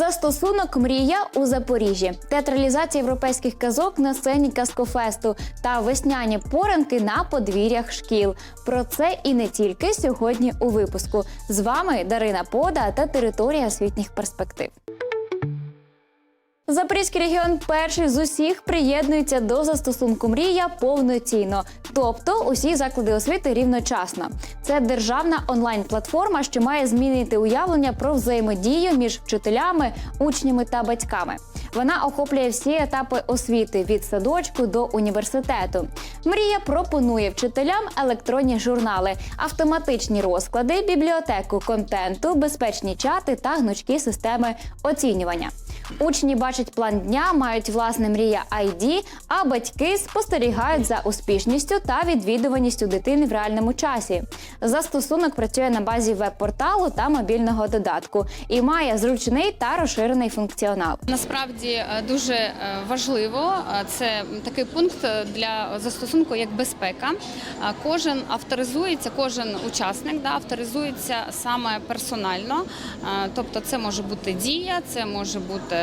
Застосунок Мрія у Запоріжжі, театралізація європейських казок на сцені Казкофесту та весняні поранки на подвір'ях шкіл. Про це і не тільки сьогодні у випуску. З вами Дарина Пода та територія освітніх перспектив. Запорізький регіон перший з усіх приєднується до застосунку Мрія повноцінно, тобто усі заклади освіти рівночасно. Це державна онлайн-платформа, що має змінити уявлення про взаємодію між вчителями, учнями та батьками. Вона охоплює всі етапи освіти від садочку до університету. Мрія пропонує вчителям електронні журнали, автоматичні розклади, бібліотеку контенту, безпечні чати та гнучкі системи оцінювання. Учні бачать план дня, мають власне мрія ID, а батьки спостерігають за успішністю та відвідуваністю дитини в реальному часі. Застосунок працює на базі веб-порталу та мобільного додатку і має зручний та розширений функціонал. Насправді е, дуже е, важливо. е, Це такий пункт для застосунку як безпека. Кожен авторизується, кожен учасник да, авторизується саме персонально. Тобто, це може бути дія, це може бути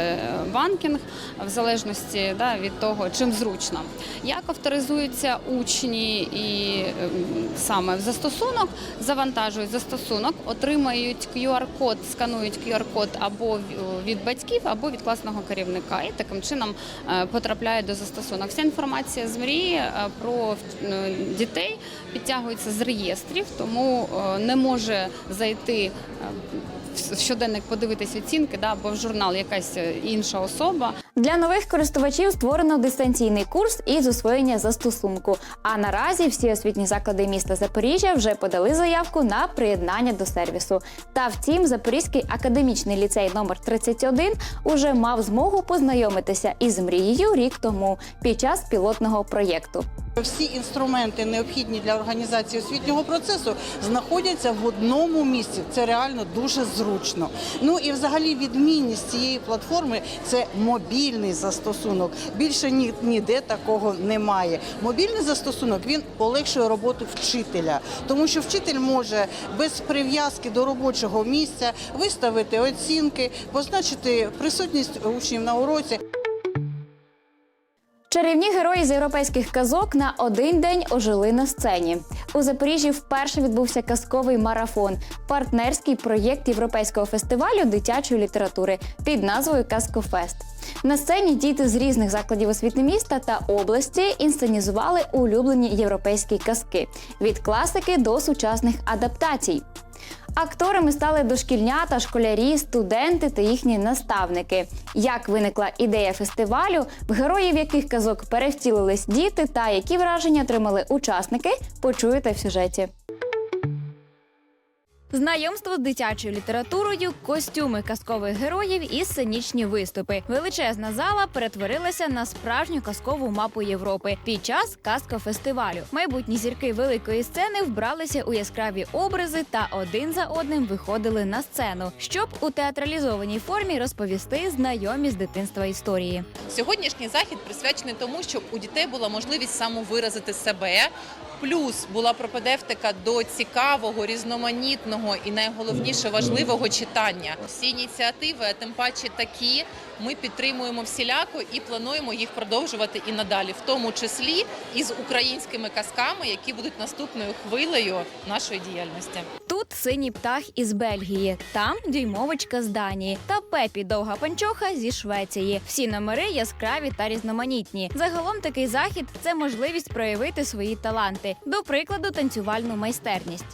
банкінг, в залежності да, від того, чим зручно. Як авторизуються учні і ем, саме в застосунок, завантажують застосунок, отримають QR-код, сканують QR-код або від батьків, або від класного керівника, і таким чином е, потрапляють до застосунок. Вся інформація з мрії е, про е, дітей підтягується з реєстрів, тому не може зайти щоденник подивитись оцінки, да, або в журнал якась е, інша особа. Для нових користувачів створено дистанційний курс із освоєння застосунку. А наразі всі освітні заклади міста Запоріжжя вже подали заявку на приєднання до сервісу. Та втім, Запорізький академічний ліцей номер 31 уже мав змогу познайомитися із мрією рік тому під час пілотного проєкту. Всі інструменти, необхідні для організації освітнього процесу, знаходяться в одному місці. Це реально дуже зручно. Ну і взагалі відмінність цієї платформи це мобільний застосунок. Більше ні, ніде такого немає. Мобільний застосунок він полегшує роботу вчителя, тому що вчитель може без прив'язки до робочого місця виставити оцінки, позначити присутність учнів на уроці. Чарівні герої з європейських казок на один день ожили на сцені. У Запоріжжі вперше відбувся казковий марафон, партнерський проєкт європейського фестивалю дитячої літератури під назвою Казкофест. На сцені діти з різних закладів освіти міста та області інсценізували улюблені європейські казки від класики до сучасних адаптацій. Акторами стали дошкільнята, школярі, студенти та їхні наставники. Як виникла ідея фестивалю, в героїв яких казок перевтілились діти та які враження отримали учасники, почуєте в сюжеті. Знайомство з дитячою літературою, костюми казкових героїв і сценічні виступи. Величезна зала перетворилася на справжню казкову мапу Європи під час казкофестивалю. Майбутні зірки великої сцени вбралися у яскраві образи та один за одним виходили на сцену, щоб у театралізованій формі розповісти знайомі з дитинства історії. Сьогоднішній захід присвячений тому, щоб у дітей була можливість самовиразити себе. Плюс була пропедевтика до цікавого, різноманітного і найголовніше важливого читання. Всі ініціативи, тим паче такі, ми підтримуємо всіляко і плануємо їх продовжувати і надалі, в тому числі і з українськими казками, які будуть наступною хвилею нашої діяльності. Тут синій птах із Бельгії, там дюймовочка з Данії та Пепі довга панчоха зі Швеції. Всі номери яскраві та різноманітні. Загалом такий захід це можливість проявити свої таланти, до прикладу, танцювальну майстерність.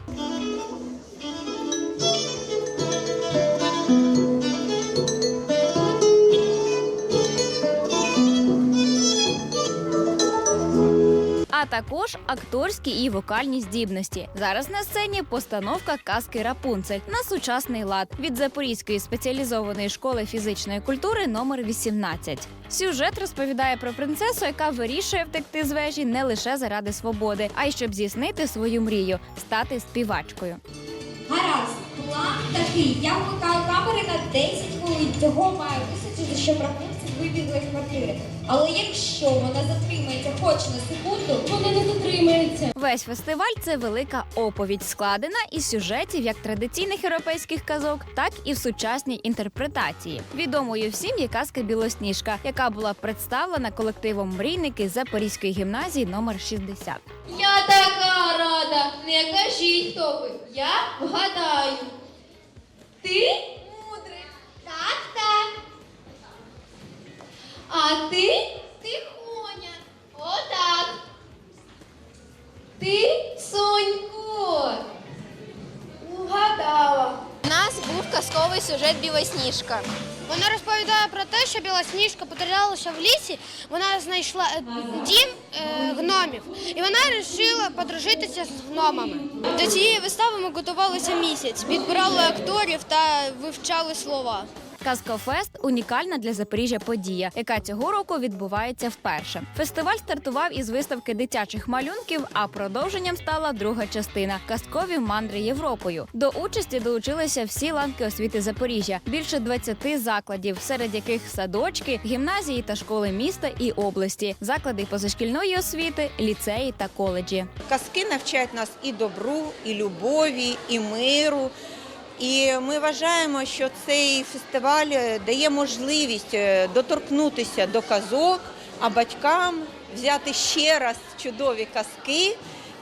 А також акторські і вокальні здібності. Зараз на сцені постановка казки Рапунцель на сучасний лад від Запорізької спеціалізованої школи фізичної культури номер 18. Сюжет розповідає про принцесу, яка вирішує втекти з вежі не лише заради свободи, а й щоб здійснити свою мрію стати співачкою. Гаразд, план такий. Я вмикаю камери на 10 хвилин. Цього маю вистачити, щоб Рапунцель прибіглої квартири. Але якщо вона затримається хоч на секунду, вона не затримається. Весь фестиваль це велика оповідь, складена із сюжетів як традиційних європейських казок, так і в сучасній інтерпретації. Відомою всім є казка Білосніжка, яка була представлена колективом мрійники Запорізької гімназії номер 60. Я така рада. Не кажіть, хто ви. Я вгадаю. Ти А ти тихоня. Отак. Ти сонько. Угадала. У нас був казковий сюжет Білосніжка. Вона розповідає про те, що білосніжка потерялася в лісі. Вона знайшла е, дім е, гномів, і вона вирішила подружитися з гномами. До цієї вистави ми готувалися місяць, підбирали акторів та вивчали слова. Казкофест унікальна для Запоріжжя подія, яка цього року відбувається вперше. Фестиваль стартував із виставки дитячих малюнків, а продовженням стала друга частина казкові мандри Європою. До участі долучилися всі ланки освіти Запоріжжя, більше 20 закладів, серед яких садочки, гімназії та школи міста і області, заклади позашкільної освіти, ліцеї та коледжі. Казки навчають нас і добру, і любові, і миру. І ми вважаємо, що цей фестиваль е, дає можливість е, доторкнутися до казок, а батькам взяти ще раз чудові казки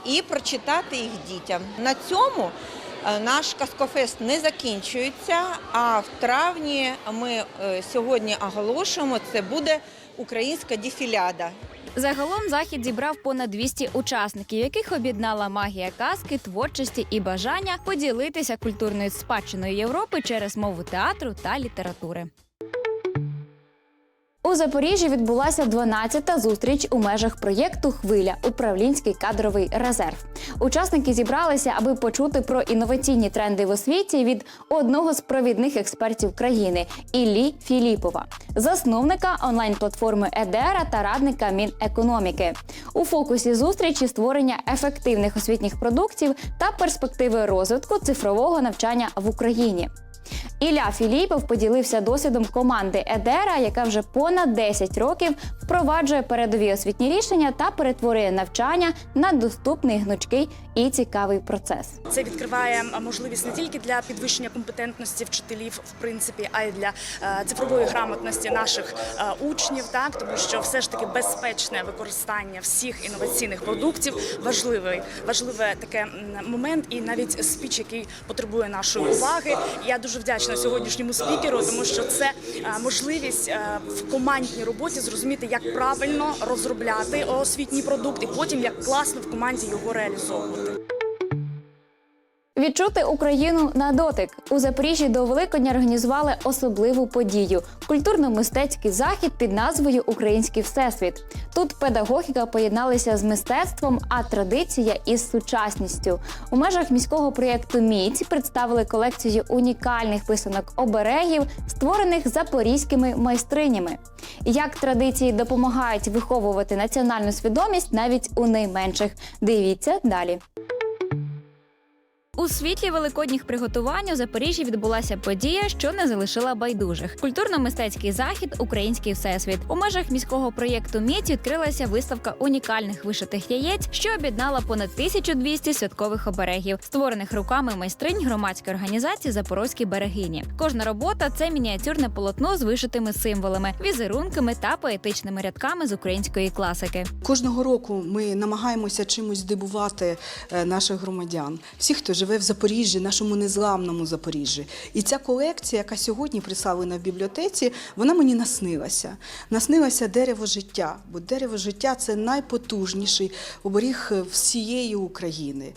і прочитати їх дітям. На цьому е, наш казкофест не закінчується. А в травні ми сьогодні оголошуємо, це буде українська дефіляда. Загалом захід зібрав понад 200 учасників, яких об'єднала магія казки, творчості і бажання поділитися культурною спадщиною Європи через мову театру та літератури. У Запоріжжі відбулася 12-та зустріч у межах проєкту Хвиля управлінський кадровий резерв. Учасники зібралися, аби почути про інноваційні тренди в освіті від одного з провідних експертів країни Іллі Філіпова, засновника онлайн-платформи Едера та радника Мінекономіки. У фокусі зустрічі створення ефективних освітніх продуктів та перспективи розвитку цифрового навчання в Україні. Ілля Філіпов поділився досвідом команди Едера, яка вже понад 10 років впроваджує передові освітні рішення та перетворює навчання на доступний гнучкий і цікавий процес. Це відкриває можливість не тільки для підвищення компетентності вчителів, в принципі, а й для е, цифрової грамотності наших е, учнів, так тому що все ж таки безпечне використання всіх інноваційних продуктів важливий, важливий таке момент, і навіть спіч, який потребує нашої уваги. Я дуже вдячна сьогоднішньому спікеру, тому що це е, можливість в командній роботі зрозуміти, як правильно розробляти освітній продукт, і потім як класно в команді його реалізовувати. Відчути Україну на дотик у Запоріжжі до Великодня організували особливу подію культурно-мистецький захід під назвою Український всесвіт. Тут педагогіка поєдналася з мистецтвом, а традиція із сучасністю. У межах міського проєкту Міць представили колекцію унікальних писанок оберегів, створених запорізькими майстринями. Як традиції допомагають виховувати національну свідомість навіть у найменших. Дивіться далі. У світлі великодніх приготувань у Запоріжжі відбулася подія, що не залишила байдужих. Культурно-мистецький захід Український всесвіт. У межах міського проєкту Міць відкрилася виставка унікальних вишитих яєць, що об'єднала понад 1200 святкових оберегів, створених руками майстринь громадської організації Запорозькі берегині. Кожна робота це мініатюрне полотно з вишитими символами, візерунками та поетичними рядками з української класики. Кожного року ми намагаємося чимось здивувати е, наших громадян, всіх, хто живе в Запоріжжі, нашому незламному Запоріжжі. І ця колекція, яка сьогодні представлена в бібліотеці, вона мені наснилася. Наснилося дерево життя, бо дерево життя це найпотужніший оберіг всієї України.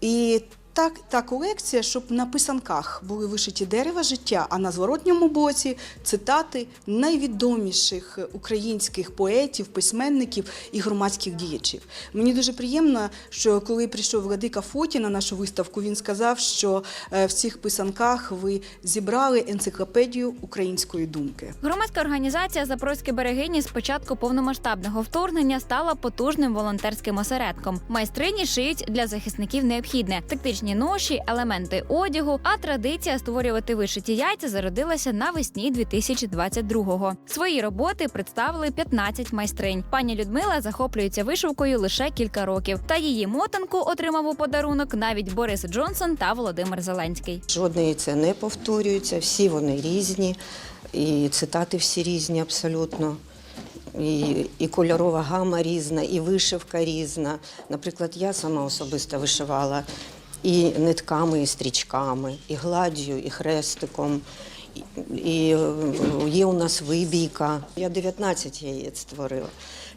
І так, та колекція, щоб на писанках були вишиті дерева життя, а на зворотньому боці цитати найвідоміших українських поетів, письменників і громадських діячів. Мені дуже приємно, що коли прийшов Владика Фоті на нашу виставку, він сказав, що е, в цих писанках ви зібрали енциклопедію української думки. Громадська організація Запорозькі берегині з початку повномасштабного вторгнення стала потужним волонтерським осередком. Майстрині шиють для захисників необхідне тактичні класичні ноші, елементи одягу. А традиція створювати вишиті яйця зародилася навесні 2022-го. Свої роботи представили 15 майстринь. Пані Людмила захоплюється вишивкою лише кілька років. Та її мотанку отримав у подарунок навіть Борис Джонсон та Володимир Зеленський. Жодне яйце не повторюється, всі вони різні, і цитати всі різні абсолютно. І, і кольорова гама різна, і вишивка різна. Наприклад, я сама особисто вишивала і нитками, і стрічками, і гладдю, і хрестиком. І, е, є у нас вибійка. Я 19 яєць створила.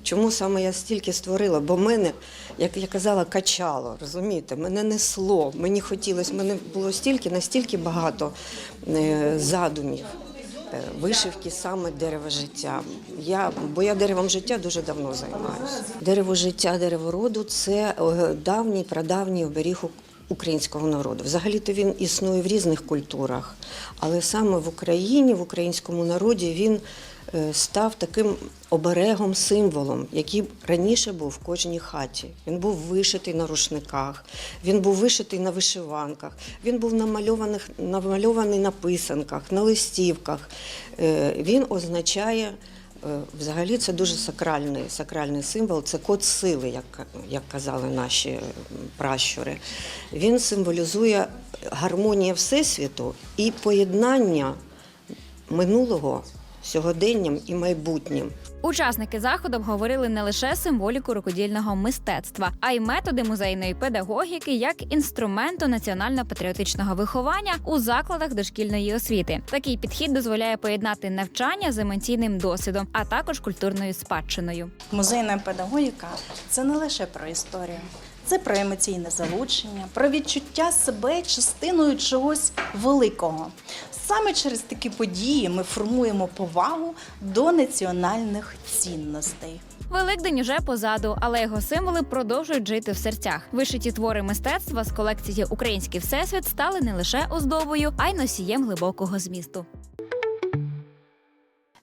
Чому саме я стільки створила? Бо мене, як я казала, качало, розумієте, мене несло. Мені хотілося, мене було стільки, настільки багато е, задумів. е, Вишивки саме дерева життя. Я, бо я деревом життя дуже давно займаюся. Дерево життя, дерево роду це давній, прадавній оберіг українського народу. Взагалі-то він існує в різних культурах, але саме в Україні, в українському народі він е, став таким оберегом, символом, який раніше був в кожній хаті. Він був вишитий на рушниках, він був вишитий на вишиванках, він був намальованих, намальований на писанках, на листівках. Е, Він означає. Е, Взагалі це дуже сакральний, сакральний символ, це код сили, як, як казали наші пращури. Він символізує гармонію Всесвіту і поєднання минулого сьогоденням і майбутнім. Учасники заходу обговорили не лише символіку рукодільного мистецтва, а й методи музейної педагогіки як інструменту національно-патріотичного виховання у закладах дошкільної освіти. Такий підхід дозволяє поєднати навчання з емоційним досвідом, а також культурною спадщиною. Музейна педагогіка це не лише про історію, це про емоційне залучення, про відчуття себе частиною чогось великого. Саме через такі події ми формуємо повагу до національних цінностей. Великдень уже позаду, але його символи продовжують жити в серцях. Вишиті твори мистецтва з колекції Український всесвіт стали не лише оздобою, а й носієм глибокого змісту.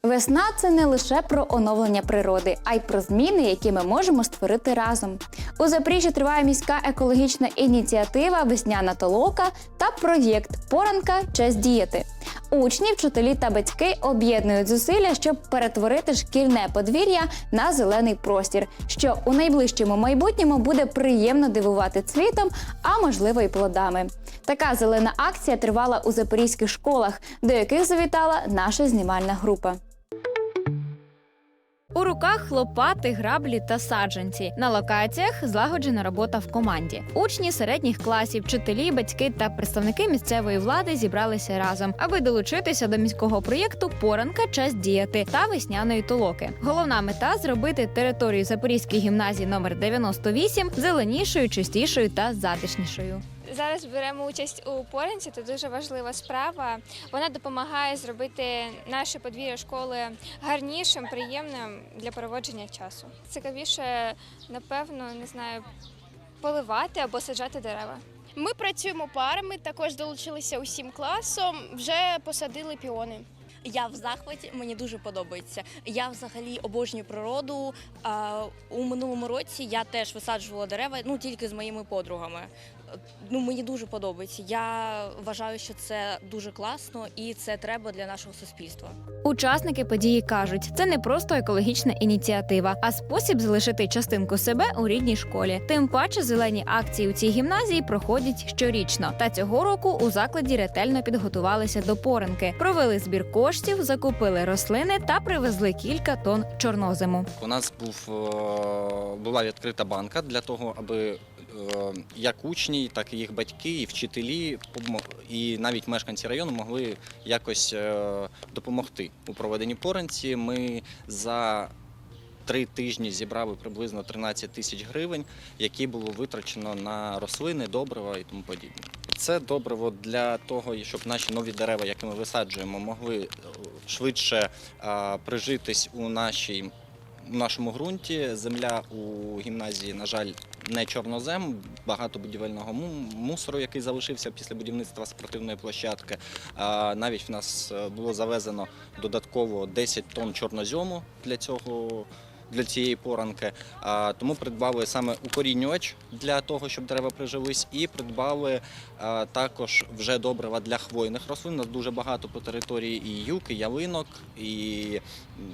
Весна це не лише про оновлення природи, а й про зміни, які ми можемо створити разом. У Запоріжжі триває міська екологічна ініціатива Весняна толока та проєкт Поранка Час діяти. Учні, вчителі та батьки об'єднують зусилля, щоб перетворити шкільне подвір'я на зелений простір, що у найближчому майбутньому буде приємно дивувати цвітом, а можливо й плодами. Така зелена акція тривала у запорізьких школах, до яких завітала наша знімальна група. У руках лопати, граблі та саджанці. На локаціях злагоджена робота в команді. Учні середніх класів, вчителі, батьки та представники місцевої влади зібралися разом, аби долучитися до міського проєкту Поранка час діяти та весняної толоки. Головна мета зробити територію Запорізької гімназії номер 98 зеленішою, чистішою та затишнішою. Зараз беремо участь у поранці. Це дуже важлива справа. Вона допомагає зробити наше подвір'я школи гарнішим, приємним для проводження часу. Цікавіше, напевно, не знаю, поливати або саджати дерева. Ми працюємо парами, також долучилися усім класом, вже посадили піони. Я в захваті, мені дуже подобається. Я взагалі обожнюю природу. А, у минулому році я теж висаджувала дерева, ну тільки з моїми подругами. Ну мені дуже подобається. Я вважаю, що це дуже класно і це треба для нашого суспільства. Учасники події кажуть, це не просто екологічна ініціатива, а спосіб залишити частинку себе у рідній школі. Тим паче зелені акції у цій гімназії проходять щорічно. Та цього року у закладі ретельно підготувалися до поранки, провели збір коштів, закупили рослини та привезли кілька тонн чорнозиму. У нас був е, була відкрита банка для того, аби як учні, так і їх батьки, і вчителі, і навіть мешканці району могли якось е, допомогти у проведенні поранці. Ми за три тижні зібрали приблизно 13 тисяч гривень, які було витрачено на рослини, добрива і тому подібне. Це добриво для того, щоб наші нові дерева, які ми висаджуємо, могли е, швидше е, прижитись у нашій у нашому ґрунті. Земля у гімназії, на жаль, не чорнозем, багато будівельного му- мусору, який залишився після будівництва спортивної площадки. Навіть в нас е, було завезено додатково 10 тонн чорнозьому для цього. Для цієї поранки. Тому придбали саме укорінювач для того, щоб дерева прижились, і придбали також вже добрива для хвойних рослин. У нас дуже багато по території і юк, і ялинок, і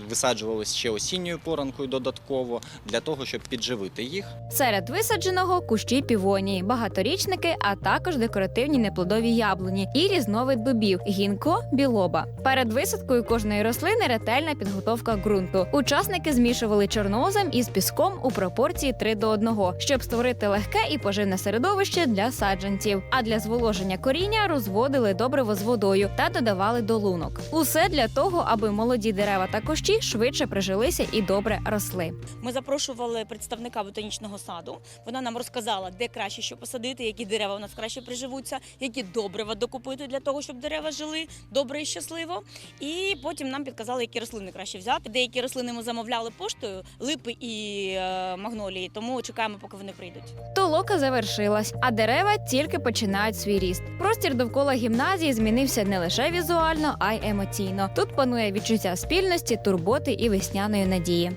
висаджувались ще осінньою поранкою додатково для того, щоб підживити їх. Серед висадженого кущі півонії, багаторічники, а також декоративні неплодові яблуні і різновид дубів гінко, білоба. Перед висадкою кожної рослини ретельна підготовка ґрунту. Учасники змішували чорнозем із піском у пропорції 3 до 1, щоб створити легке і поживне середовище для саджанців. А для зволоження коріння розводили добриво з водою та додавали до лунок. Усе для того, аби молоді дерева та кущі швидше прижилися і добре росли. Ми запрошували представника ботанічного саду. Вона нам розказала, де краще що посадити, які дерева у нас краще приживуться, які добрива докупити для того, щоб дерева жили добре і щасливо. І потім нам підказали, які рослини краще взяти. Деякі рослини ми замовляли поштою, липи і е, магнолії. Тому чекаємо, поки вони прийдуть. Толока завершилась, а дерева тільки починають свій ріст. Простір довкола гімназії змінився не лише візуально, а й емоційно. Тут панує відчуття спільності, турботи і весняної надії.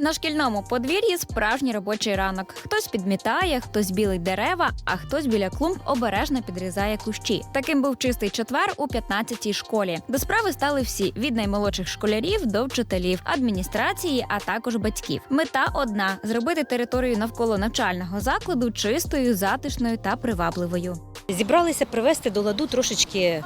На шкільному подвір'ї справжній робочий ранок. Хтось підмітає, хтось білить дерева, а хтось біля клумб обережно підрізає кущі. Таким був чистий четвер у 15-й школі. До справи стали всі від наймолодших школярів до вчителів, адміністрації, а також батьків. Мета одна зробити територію навколо навчального закладу чистою, затишною та привабливою. Зібралися привести до ладу трошечки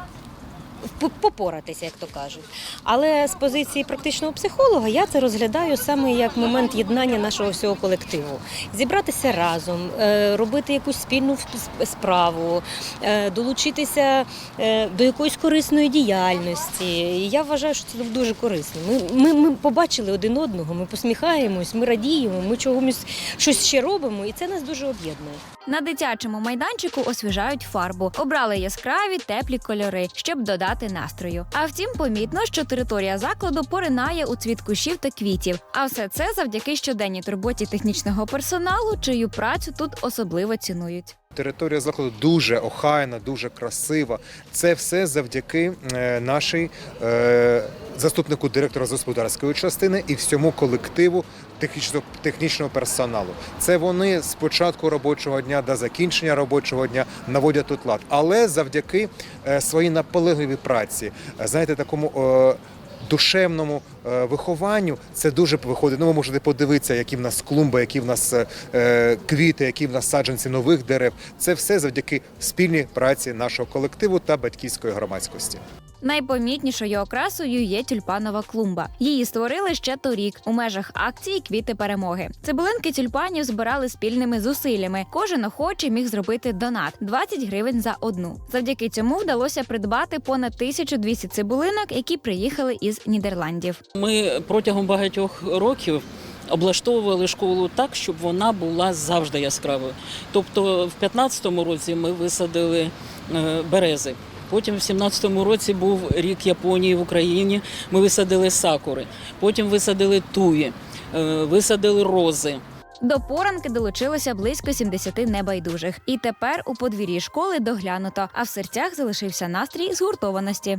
попоратися, як то кажуть. Але з позиції практичного психолога я це розглядаю саме як момент єднання нашого всього колективу. Зібратися разом, е, робити якусь спільну сп- справу, е, долучитися е, до якоїсь корисної діяльності. Я вважаю, що це дуже корисно. Ми, ми, ми побачили один одного, ми посміхаємось, ми радіємо, ми чогось щось ще робимо, і це нас дуже об'єднує. На дитячому майданчику освіжають фарбу, обрали яскраві теплі кольори, щоб додати настрою. А втім, помітно, що територія закладу поринає у цвіт кущів та квітів. А все це завдяки щоденній турботі технічного персоналу, чию працю тут особливо цінують. Територія закладу дуже охайна, дуже красива. Це все завдяки е, нашій е, заступнику директора з господарської частини і всьому колективу технічного, персоналу. Це вони з початку робочого дня до закінчення робочого дня наводять тут лад. Але завдяки е, своїй наполегливій праці, е, знаєте, такому. е, Душевному вихованню це дуже виходить. Ну, ви можете подивитися, які в нас клумби, які в нас квіти, які в нас саджанці нових дерев. Це все завдяки спільній праці нашого колективу та батьківської громадськості. Найпомітнішою окрасою є тюльпанова клумба. Її створили ще торік у межах акції Квіти перемоги. Цибулинки тюльпанів збирали спільними зусиллями. Кожен охочий міг зробити донат 20 гривень за одну. Завдяки цьому вдалося придбати понад 1200 цибулинок, які приїхали із Нідерландів. Ми протягом багатьох років облаштовували школу так, щоб вона була завжди яскравою. Тобто, в 2015 році ми висадили е, берези. Потім в 17-му році був рік Японії в Україні. Ми висадили сакури. Потім висадили туї, е, висадили рози. До поранки долучилося близько 70 небайдужих. І тепер у подвір'ї школи доглянуто, а в серцях залишився настрій згуртованості.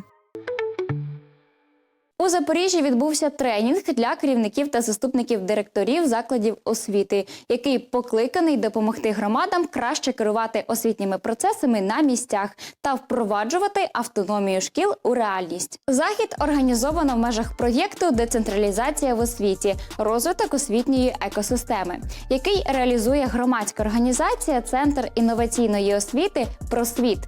У Запоріжжі відбувся тренінг для керівників та заступників директорів закладів освіти, який покликаний допомогти громадам краще керувати освітніми процесами на місцях та впроваджувати автономію шкіл у реальність. Захід організовано в межах проєкту Децентралізація в освіті, розвиток освітньої екосистеми, який реалізує громадська організація Центр інноваційної освіти Просвіт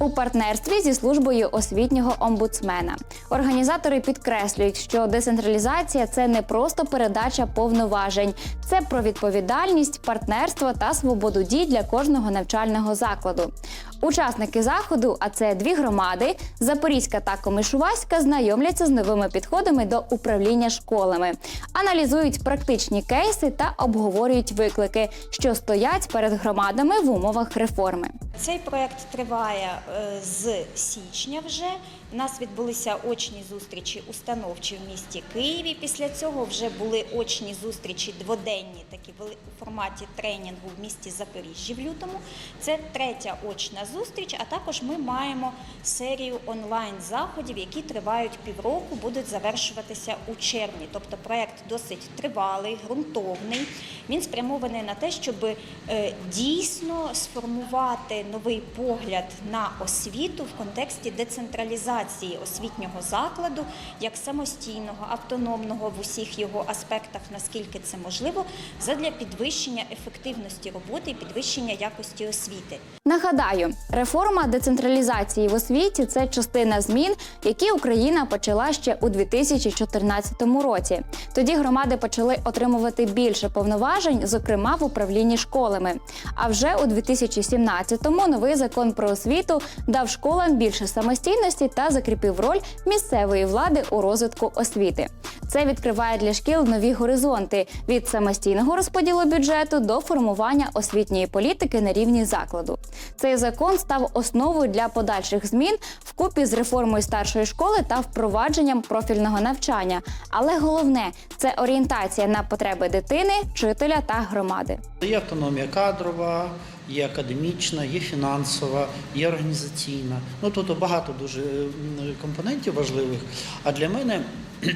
у партнерстві зі службою освітнього омбудсмена. Організатори підкреслюють, що децентралізація це не просто передача повноважень, це про відповідальність, партнерство та свободу дій для кожного навчального закладу. Учасники заходу, а це дві громади Запорізька та Комишуваська, знайомляться з новими підходами до управління школами, аналізують практичні кейси та обговорюють виклики, що стоять перед громадами в умовах реформи. Цей проект триває е, з січня вже. У нас відбулися очні зустрічі установчі в місті Києві. Після цього вже були очні зустрічі дводенні, такі у форматі тренінгу в місті Запоріжжі в лютому. Це третя очна зустріч. А також ми маємо серію онлайн заходів, які тривають півроку, будуть завершуватися у червні. Тобто проект досить тривалий, ґрунтовний. Він спрямований на те, щоб е, дійсно сформувати новий погляд на освіту в контексті децентралізації освітнього закладу як самостійного, автономного в усіх його аспектах, наскільки це можливо, задля підвищення ефективності роботи і підвищення якості освіти. Нагадаю, реформа децентралізації в освіті це частина змін, які Україна почала ще у 2014 році. Тоді громади почали отримувати більше повноважень, зокрема в управлінні школами. А вже у 2017-му новий закон про освіту дав школам більше самостійності та закріпив роль місцевої влади у розвитку освіти. Це відкриває для шкіл нові горизонти від самостійного розподілу бюджету до формування освітньої політики на рівні закладу. Цей закон став основою для подальших змін вкупі з реформою старшої школи та впровадженням профільного навчання. Але головне це орієнтація на потреби дитини, вчителя та громади. Є автономія кадрова, є академічна, є фінансова, є організаційна. Ну тобто багато дуже компонентів важливих. А для мене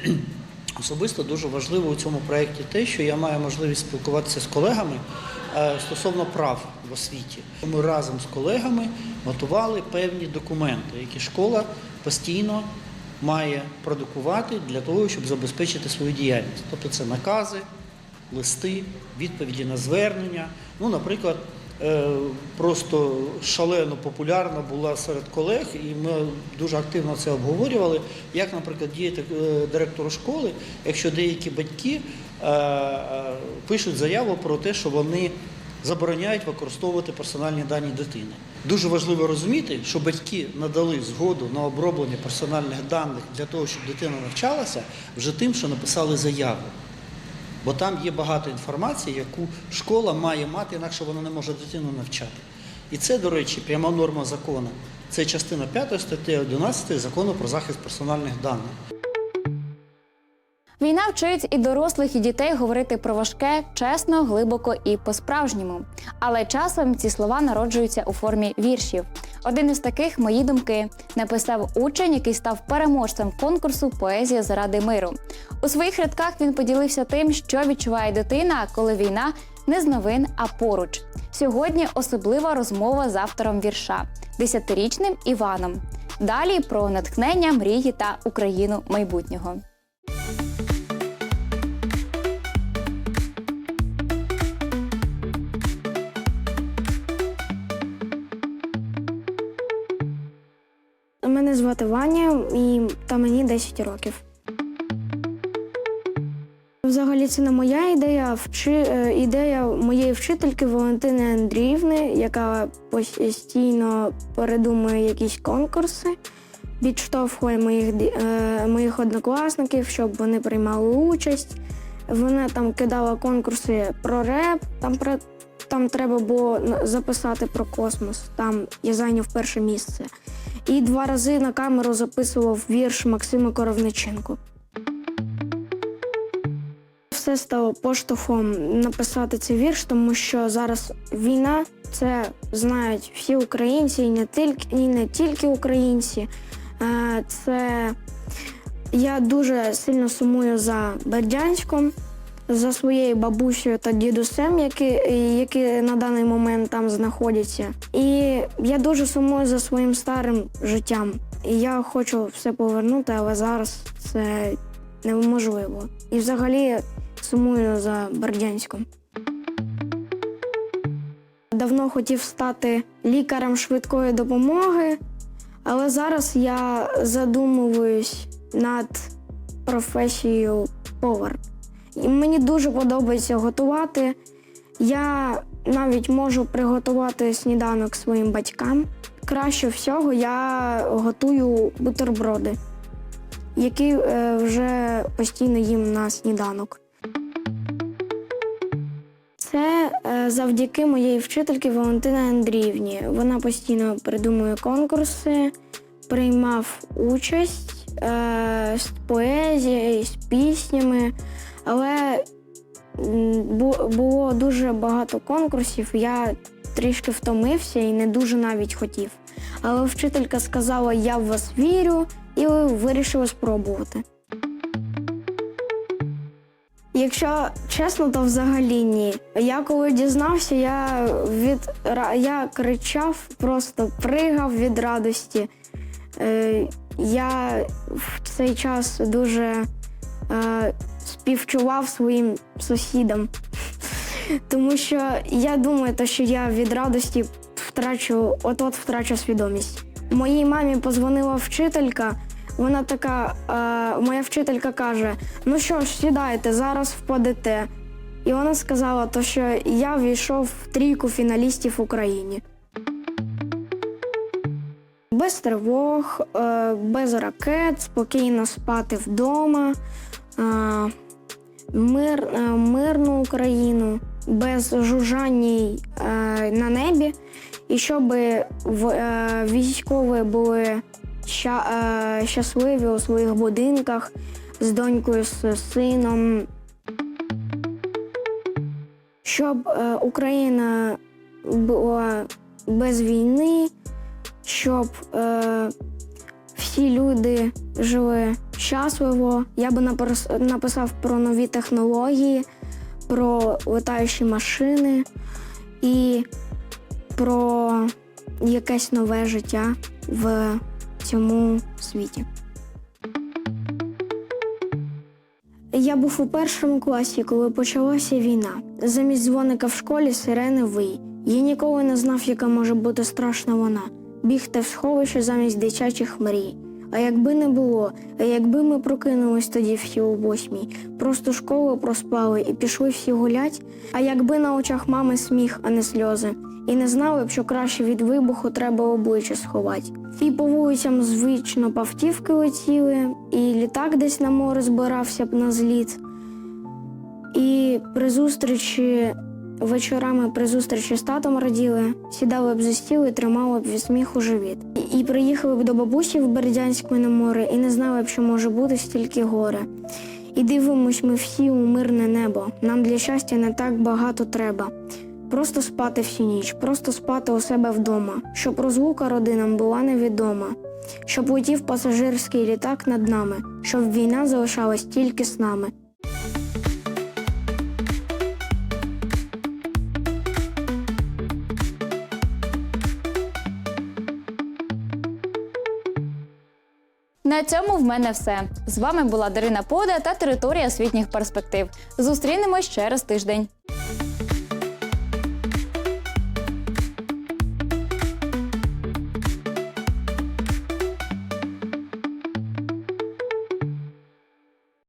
особисто дуже важливо у цьому проєкті те, що я маю можливість спілкуватися з колегами е, стосовно прав в освіті. Ми разом з колегами готували певні документи, які школа постійно має продукувати для того, щоб забезпечити свою діяльність. Тобто це накази, листи, відповіді на звернення. Ну, наприклад, е, просто шалено популярна була серед колег, і ми дуже активно це обговорювали, як, наприклад, діяти е, директору школи, якщо деякі батьки е, е, пишуть заяву про те, що вони забороняють використовувати персональні дані дитини. Дуже важливо розуміти, що батьки надали згоду на оброблення персональних даних для того, щоб дитина навчалася, вже тим, що написали заяву. Бо там є багато інформації, яку школа має мати, інакше вона не може дитину навчати. І це, до речі, пряма норма закону. Це частина 5 статті 11 закону про захист персональних даних. Війна вчить і дорослих, і дітей говорити про важке, чесно, глибоко і по-справжньому. Але часом ці слова народжуються у формі віршів. Один із таких мої думки написав учень, який став переможцем конкурсу Поезія заради миру. У своїх рядках він поділився тим, що відчуває дитина, коли війна не з новин, а поруч. Сьогодні особлива розмова з автором вірша, десятирічним Іваном. Далі про натхнення, мрії та Україну майбутнього. Мене звати Ваня, і та мені 10 років. Взагалі, це не моя ідея, вчи... е, ідея моєї вчительки Валентини Андріївни, яка постійно передумує якісь конкурси, відштовхує моїх, е, моїх однокласників, щоб вони приймали участь. Вона там кидала конкурси про реп, там, про... там треба було записати про космос. Там я зайняв перше місце. І два рази на камеру записував вірш Максима Коровниченко. Все стало поштовхом написати цей вірш, тому що зараз війна це знають всі українці, і не тільки, і не тільки українці. Е, Це я дуже сильно сумую за Бердянськом, за своєю бабусею та дідусем, які, які на даний момент там знаходяться. І я дуже сумую за своїм старим життям. І я хочу все повернути, але зараз це неможливо. І взагалі сумую за Бердянськом. Давно хотів стати лікарем швидкої допомоги, але зараз я задумуюсь над професією повар. Мені дуже подобається готувати. Я навіть можу приготувати сніданок своїм батькам. Краще всього я готую бутерброди, які е, вже постійно їм на сніданок. Це е, завдяки моєї вчительки Валентини Андріївні. Вона постійно придумує конкурси, приймав участь е, з поезією, з піснями, але було дуже багато конкурсів. Я трішки втомився і не дуже навіть хотів. Але вчителька сказала: Я в вас вірю, і вирішила спробувати. Якщо чесно, то взагалі ні. Я коли дізнався, я від я кричав, просто пригав від радості. Е, я в цей час дуже е, співчував своїм сусідам, тому що я думаю, що я від радості втрачу, от-от втрачу свідомість. Моїй мамі позвонила вчителька. Вона така, е, моя вчителька каже: ну що ж, сідайте, зараз впадете. І вона сказала, то, що я війшов в трійку фіналістів в Україні. Без тривог, е, без ракет, спокійно спати вдома, мир, е, мирну Україну, без жужжання е, на небі, і щоб е, військові були е, щасливі у своїх будинках з донькою, з сином. Щоб е, Україна була без війни, щоб е, всі люди жили щасливо. Я би напис- написав про нові технології, про летаючі машини і про якесь нове життя в цьому світі. Я був у першому класі, коли почалася війна. Замість дзвоника в школі сирени вий. Я ніколи не знав, яка може бути страшна вона. Бігти в сховище замість дитячих мрій. А якби не було, а якби ми прокинулись тоді всі у восьмій, просто школу проспали і пішли всі гулять, а якби на очах мами сміх, а не сльози, і не знали б, що краще від вибуху треба обличчя сховати. І по вулицям звично павтівки летіли, і літак десь на море збирався б на зліт. І при зустрічі вечорами при зустрічі з татом раділи, сідали б за стіл і тримали б від сміху живіт. І, приїхали б до бабусі в Бердянськ ми на море і не знали б, що може бути стільки горе. І дивимось ми всі у мирне небо. Нам для щастя не так багато треба. Просто спати всю ніч, просто спати у себе вдома, щоб розлука родинам була невідома, щоб летів пасажирський літак над нами, щоб війна залишалась тільки з нами. На цьому в мене все. З вами була Дарина Пода та територія освітніх перспектив. Зустрінемось через тиждень.